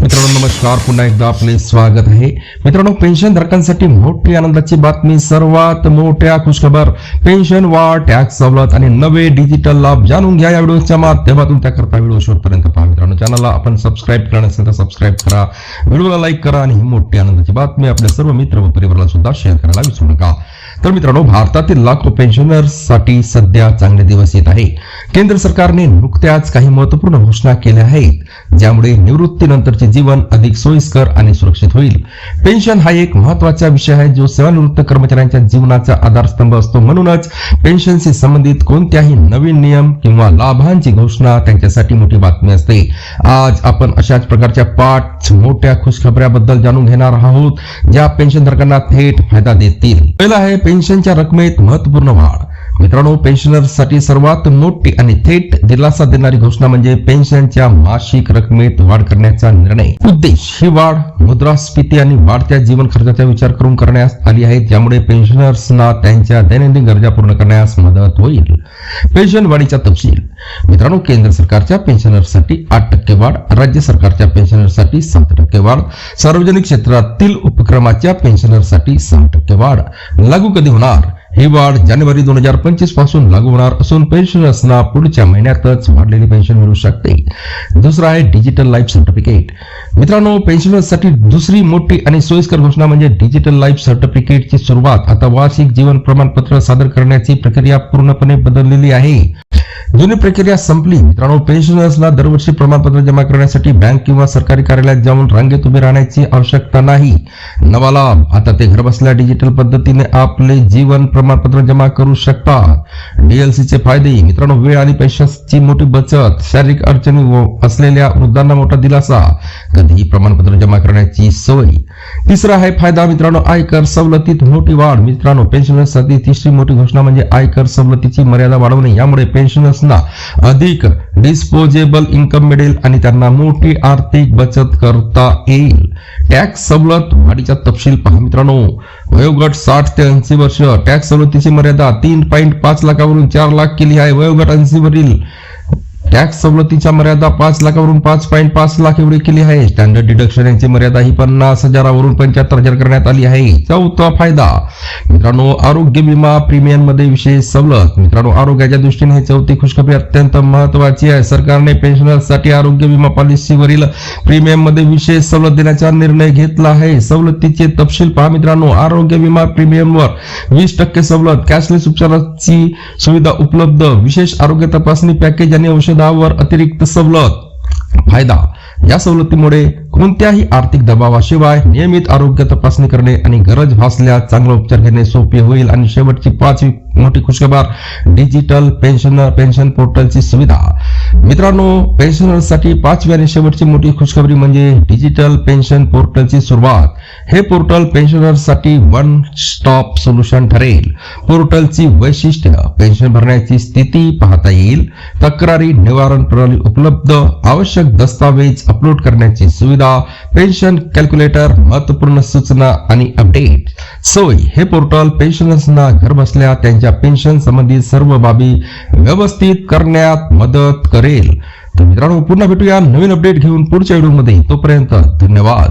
मित्रांनो नमस्कार. पुन्हा एकदा आपले स्वागत आहे. मित्रांनो पेन्शन धारकांसाठी मोठी आनंदाची बातमी. सर्वात मोठ्या खुशखबर. पेन्शन वाढ टॅक्स सवलत आणि नवे डिजिटल लाभ जाणून घ्या या व्हिडिओच्या माध्यमातून. त्याकरता व्हिडिओ शेवटपर्यंत पहा. मित्रांनो चॅनलला आपण सबस्क्राईब करा असेल तर सबस्क्राईब करा. व्हिडिओला लाईक करा आणि ही मोठी आनंदाची बातमी आपल्या सर्व मित्र व परिवाराला सुद्धा शेअर करायला विसरू नका. तर मित्रांनो भारतातील लाखो पेन्शनर्ससाठी सध्या चांगले दिवस येत आहे. केंद्र सरकारने नुकत्याच काही महत्त्वपूर्ण घोषणा केल्या आहेत. ज्यामुळे निवृत्तीनंतरची जीवन अधिक सोयीस्कर आणि सुरक्षित होईल. पेन्शन हा एक महत्त्वाचा विषय आहे जो सेवानिवृत्त कर्मचाऱ्यांच्या जीवनाचा आधारस्तंभ असतो. म्हणूनच पेन्शनशी संबंधित कोणत्याही नवीन नियम किंवा लाभांची घोषणा त्यांच्यासाठी मोठी बातमी असते. आज आपण अशाच प्रकारच्या पाच मोठ्या खुशखबऱ्याबद्दल जाणून घेणार आहोत ज्या पेन्शनधारकांना थेट फायदा देतील. पहिला आहे पेन्शनच्या रकमेत महत्त्वपूर्ण वाढ. मित्रांनो पेन्शनर्ससाठी सर्वात मोठी आणि थेट दिलासा देणारी घोषणा म्हणजे पेन्शनच्या मासिक रकमेत वाढ करण्याचा निर्णय. उद्देश ही वाढ मुद्रास्फीती आणि वाढत्या जीवन खर्चाचा विचार करून करण्यास आली आहे. ज्यामुळे पेन्शनर्सना त्यांच्या दैनंदिन गरजा पूर्ण करण्यास मदत होईल. पेन्शन वाढीचा तपशील. मित्रांनो केंद्र सरकारच्या पेन्शनर्ससाठी आठ टक्के वाढ राज्य सरकारच्या पेन्शनर्ससाठी सात टक्के वाढ सार्वजनिक क्षेत्रातील उपक्रमाच्या पेन्शनर्ससाठी सहा टक्के वाढ. लागू कधी होणार? ही वाढ जानेवारी दोन हजार पंचवीसपासून लागू होणार असून पेन्शनर्सना पुढच्या महिन्यातच वाढलेली पेन्शन मिळू शकते. दुसरा आहे डिजिटल लाईफ सर्टिफिकेट मित्रांनो पेन्शनर्ससाठी दुसरी मोठी आणि सोयीस्कर घोषणा म्हणजे डिजिटल लाईफ सर्टिफिकेटची सुरुवात. आता वार्षिक जीवन प्रमाणपत्र सादर करण्याची प्रक्रिया पूर्णपणे बदललेली आहे. जुनी प्रक्रिया संपली. मित्रांनो पेन्शनर्सला दरवर्षी प्रमाणपत्र जमा करण्यासाठी बँक किंवा सरकारी कार्यालयात जाऊन रांगेत उभे राहण्याची आवश्यकता नाही. नवा लाभ. आता ते घरबसल्या डिजिटल पद्धतीने आपले जीवन प्रमाणपत्र जमा करू शकतात. डीएलसीचे फायदे. मित्रांनो वेळ आणि पैशाची मोठी बचत शारीरिक अडचणी असलेल्या वृद्धांना मोठा दिलासा. कधीही प्रमाणपत्र जमा करण्याची सोय. तिसरा आहे फायदा. मित्रांनो आयकर सवलतीत मोठी वाढ. मित्रांनो पेन्शनर्ससाठी तिसरी मोठी घोषणा म्हणजे आयकर सवलतीची मर्यादा वाढवणे. यामुळे पेन्शन पेन्शनर्सना अधिक डिस्पोजेबल इन्कम मिळेल आणि त्यांना मोठी आर्थिक बचत करता येईल. टॅक्स सवलत वाढीचा तपशील पहा मित्रांनो. वयोगट साठ ते ऐंशी वर्ष. टॅक्स सवलतीची मर्यादा तीन पॉईंट पाच लाखावरून चार लाख केली आहे. वयोगट ऐंशी वरील टॅक्स सवलतीच्या मर्यादा पाच लाखावरून पाच पॉईंट पाच लाख एवढी केली आहे. स्टँडर्ड डिडक्शन यांची मर्यादा ही पन्नास हजारावरून पंच्याहत्तर हजार करण्यात आली आहे. चौथा फायदा मित्रांनो आरोग्य विमा प्रीमियममध्ये विशेष सवलत. मित्रांनो आरोग्याच्या दृष्टीने ही चौथी खुशखबरी अत्यंत महत्वाची आहे. सरकारने पेन्शनरसाठी आरोग्य विमा पॉलिसीवरील प्रीमियममध्ये विशेष सवलत देण्याचा निर्णय घेतला आहे. सवलतीचे तपशील पहा मित्रांनो. आरोग्य विमा प्रीमियमवर वीस टक्के सवलत कॅशलेस उपचाराची सुविधा उपलब्ध. विशेष आरोग्य तपासणी पॅकेज आणि औषधावर अतिरिक्त सवलत. फायदा. या सवलतीमुळे कोणत्याही आर्थिक दबावाशिवाय नियमित आरोग्य तपासणी करणे आणि गरज भासल्यास चांगला उपचार घेणे सोपे होईल. आणि शेवटची पाचवी मोठी खुशखबर डिजिटल पेन्शनर पेन्शन पोर्टलची सुविधा. मित्रांनो पेन्शनर्ससाठी पाचवी आणि शेवटची मोठी खुशखबरी म्हणजे डिजिटल पेन्शन पोर्टलची सुरुवात. हे पोर्टल पेन्शनर्ससाठी वन स्टॉप सोल्युशन ठरेल. पोर्टलची वैशिष्ट्य पेन्शन भरण्याची स्थिती पाहता येईल. तक्रारी निवारण प्रणाली उपलब्ध आवश्यक दस्तावेज अपलोड करण्याची सुविधा पेन्शन कॅल्क्युलेटर महत्त्वपूर्ण सूचना आणि अपडेट. सोय हे पोर्टल पेन्शनर्सना घर बसल्या त्यांच्या पेन्शन संबंधित सर्व बाबी व्यवस्थित करण्यात मदत करेल. तर मित्रांनो पुन्हा भेटूया नवीन अपडेट घेऊन पुढच्या व्हिडिओमध्ये. तोपर्यंत धन्यवाद.